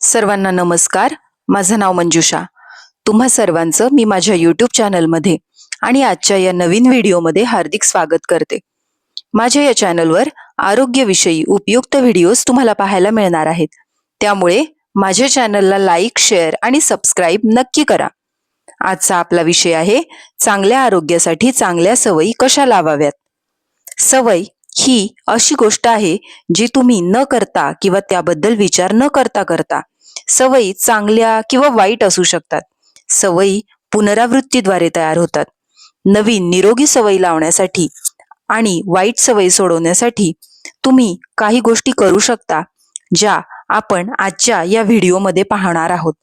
सर्वांना नमस्कार. माझं नाव मंजुषा. तुम्हा सर्वांचं मी माझ्या यूट्यूब चॅनलमध्ये आणि आजच्या या नवीन व्हिडिओमध्ये हार्दिक स्वागत करते. माझ्या या चॅनलवर आरोग्यविषयी उपयुक्त व्हिडिओज तुम्हाला पाहायला मिळणार आहेत. त्यामुळे माझ्या चॅनलला लाईक शेअर आणि सबस्क्राईब नक्की करा. आजचा आपला विषय आहे चांगल्या आरोग्यासाठी चांगल्या सवयी कशा लावाव्यात? सवय ही अशी गोष्ट आहे जी तुम्ही न करता किंवा त्याबद्दल विचार न करता करता सवयी चांगल्या किंवा वाईट असू शकतात. सवयी पुनरावृत्तीद्वारे तयार होतात. नवीन निरोगी सवयी लावण्यासाठी आणि वाईट सवयी सोडवण्यासाठी तुम्ही काही गोष्टी करू शकता ज्या आपण आजच्या या व्हिडिओमध्ये पाहणार आहोत.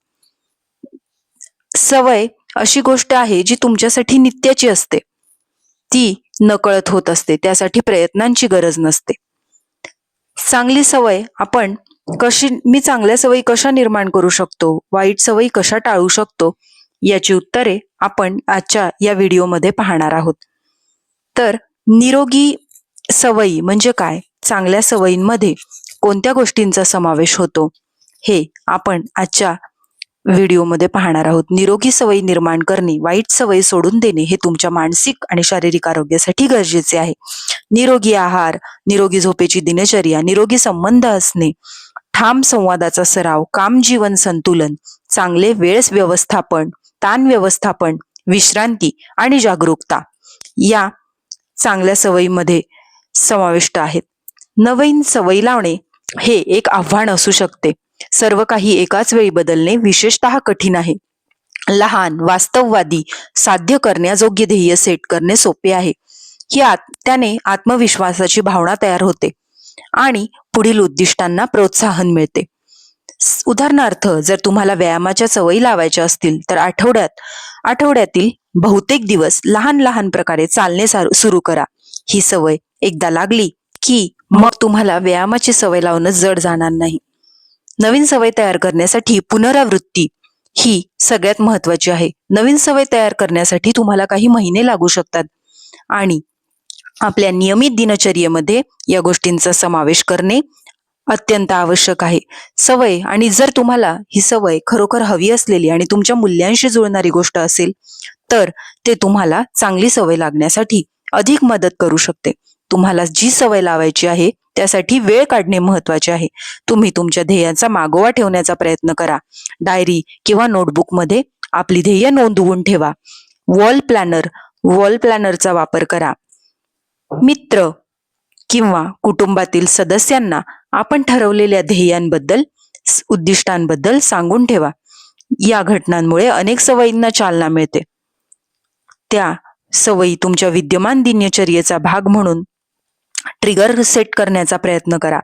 सवय अशी गोष्ट आहे जी तुमच्यासाठी नित्याची असते. ती नकळत होत असते. त्यासाठी प्रयत्नांची गरज नसते. चांगली सवय आपण कशी मी चांगल्या सवयी कशा निर्माण करू शकतो? वाईट सवयी कशा टाळू शकतो? याची उत्तरे आपण आजच्या या व्हिडिओमध्ये पाहणार आहोत. तर निरोगी सवयी म्हणजे काय? चांगल्या सवयींमध्ये कोणत्या गोष्टींचा समावेश होतो? हे आपण आजच्या व्हिडिओमध्ये पाहणार आहोत. निरोगी सवयी निर्माण करणे वाईट सवयी सोडून देणे हे तुमच्या मानसिक आणि शारीरिक आरोग्यासाठी गरजेचे आहे. निरोगी आहार निरोगी झोपेची दिनचर्या निरोगी संबंध असणे ठाम संवादाचा सराव काम जीवन संतुलन चांगले वेळ व्यवस्थापन ताण व्यवस्थापन विश्रांती आणि जागरूकता या चांगल्या सवयीमध्ये समाविष्ट आहेत. नवीन सवयी लावणे हे एक आव्हान असू शकते. सर्व काही एकाच वेळी बदलणे विशेषतः कठीण आहे. लहान वास्तववादी साध्य करण्याजोग्य ध्येय सेट करणे सोपे आहे. ही आत त्याने आत्मविश्वासाची भावना तयार होते आणि पुढील उद्दिष्टांना प्रोत्साहन मिळते. उदाहरणार्थ जर तुम्हाला व्यायामाच्या सवयी लावायच्या असतील तर आठवड्यात आठवड्यातील बहुतेक दिवस लहान लहान प्रकारे चालणे सुरू करा. ही सवय एकदा लागली की मग तुम्हाला व्यायामाची सवय लावणं जड जाणार नाही. नवीन सवय तयार करण्यासाठी पुनरावृत्ती ही सगळ्यात महत्वाची आहे. नवीन सवय तयार करण्यासाठी तुम्हाला काही महिने लागू शकतात. आणि आपल्या नियमित दिनचर्येमध्ये या गोष्टींचा समावेश करणे अत्यंत आवश्यक आहे. सवय आणि जर तुम्हाला ही सवय खरोखर हवी असलेली आणि तुमच्या मूल्यांशी जुळणारी गोष्ट असेल तर ते तुम्हाला चांगली सवय लागण्यासाठी अधिक मदत करू शकते. तुम्हाला जी सवय लावायची आहे त्यासाठी वेळ काढणे महत्त्वाचे आहे. तुम्ही तुमच्या ध्येयांचा मागोवा ठेवण्याचा प्रयत्न करा. डायरी किंवा नोटबुकमध्ये आपली ध्येय नोंदवून ठेवा. वॉल प्लॅनर वॉल प्लॅनरचा वापर करा. मित्र किंवा कुटुंबातील सदस्यांना आपण ठरवलेल्या ध्येयांबद्दल उद्दिष्टांबद्दल सांगून ठेवा. या घटनांमुळे अनेक सवयींना चालना मिळते. त्या सवयी तुमच्या विद्यमान दिनचर्येचा भाग म्हणून ट्रिगर सेट करण्याचा प्रयत्न करा.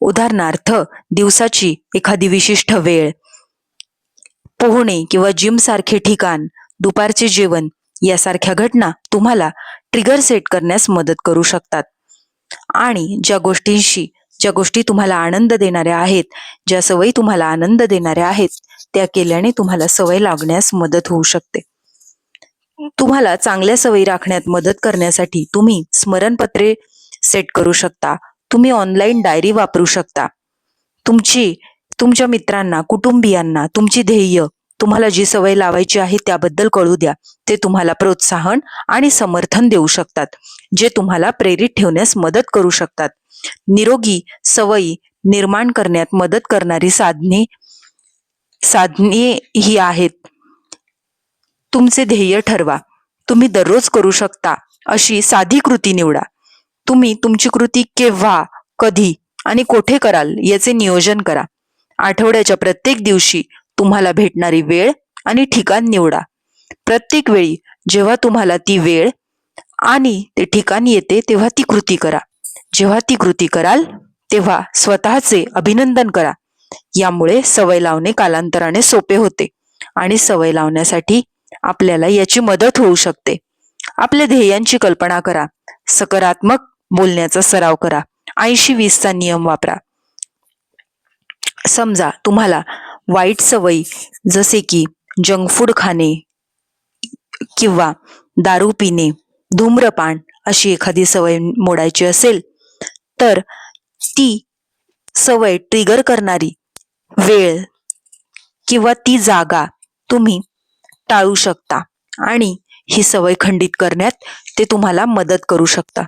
उदाहरणार्थ दिवसाची एखादी विशिष्ट वेळ. पोहणे किंवा जिम सारखे ठिकाण दुपारचे जेवण यासारख्या घटना तुम्हाला ट्रिगर सेट करण्यास मदत करू शकतात. आणि ज्या गोष्टींशी ज्या गोष्टी तुम्हाला आनंद देणाऱ्या आहेत ज्या सवयी तुम्हाला आनंद देणाऱ्या आहेत त्या केल्याने तुम्हाला सवय लागण्यास मदत होऊ शकते. तुम्हाला चांगल्या सवयी राखण्यात मदत करण्यासाठी तुम्ही स्मरणपत्रे सेट करू शकता. तुम्ही ऑनलाईन डायरी वापरू शकता. तुमची तुमच्या मित्रांना कुटुंबियांना तुमची ध्येय तुम्हाला जी सवय लावायची आहे त्याबद्दल कळू द्या. ते तुम्हाला प्रोत्साहन आणि समर्थन देऊ शकतात जे तुम्हाला प्रेरित ठेवण्यास मदत करू शकतात. निरोगी सवयी निर्माण करण्यात मदत करणारी साधने साधने ही आहेत. तुमचे ध्येय ठरवा. तुम्ही दररोज करू शकता अशी साधी कृती निवडा. तुम्ही तुमची कृती केव्हा कधी आणि कोठे कराल याचे नियोजन करा. आठवड्याच्या प्रत्येक दिवशी तुम्हाला भेटणारी वेळ आणि ठिकाण निवडा. प्रत्येक वेळी जेव्हा तुम्हाला ती वेळ आणि ते ठिकाण येते तेव्हा ती कृती करा. जेव्हा ती कृती कराल तेव्हा स्वतःचे अभिनंदन करा. यामुळे सवय लावणे कालांतराने सोपे होते आणि सवय लावण्यासाठी आपल्याला याची मदत होऊ शकते. आपल्या ध्येयांची कल्पना करा. सकारात्मक बोलण्याचा सराव करा. ऐंशी वीसचा नियम वापरा. समजा तुम्हाला वाईट सवयी जसे की जंक फूड खाणे किंवा दारू पिणे धूम्रपान अशी एखादी सवय मोडायची असेल तर ती सवय ट्रिगर करणारी वेळ किंवा ती जागा तुम्ही टाळू शकता आणि ही सवय खंडित करण्यात ते तुम्हाला मदत करू शकता.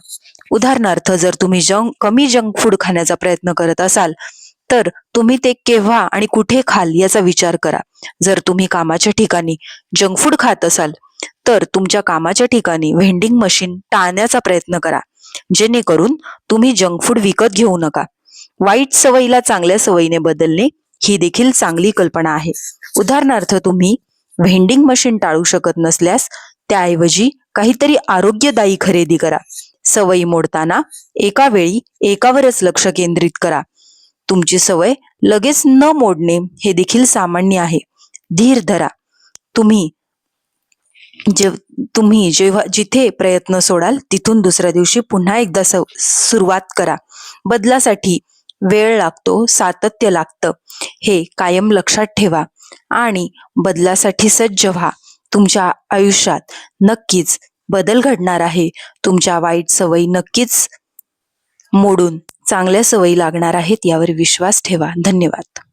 उदाहरणार्थ जर तुम्ही जंक कमी जंक फूड खाण्याचा प्रयत्न करत असाल तर तुम्ही ते केव्हा आणि कुठे खाल याचा विचार करा. जर तुम्ही कामाच्या ठिकाणी जंक फूड खात असाल तर तुमच्या कामाच्या ठिकाणी व्हेंडिंग मशीन टाळण्याचा प्रयत्न करा. जेणेकरून तुम्ही जंक फूड विकत घेऊ नका. वाईट सवयीला चांगल्या सवयीने बदलणे ही देखील चांगली कल्पना आहे. उदाहरणार्थ तुम्ही व्हेंडिंग मशीन टाळू शकत नसल्यास त्याऐवजी काहीतरी आरोग्यदायी खरेदी करा. सवयी मोडताना एका वेळी एकावरच लक्ष केंद्रित करा. तुमची सवय लगेच न मोडणे हे देखील सामान्य आहे. धीर धरा. तुम्ही जे तुम्ही जेव्हा जिथे प्रयत्न सोडाल तिथून दुसऱ्या दिवशी पुन्हा एकदा सव सुरुवात करा. बदलासाठी वेळ लागतो सातत्य लागतं. हे कायम लक्षात ठेवा आणि बदलासाठी सज्ज व्हा. तुमच्या आयुष्यात नक्कीच बदल घडणार आहे. तुमच्या वाईट सवयी नक्कीच मोडून चांगल्या सवयी लागणार आहेत यावर विश्वास ठेवा. धन्यवाद.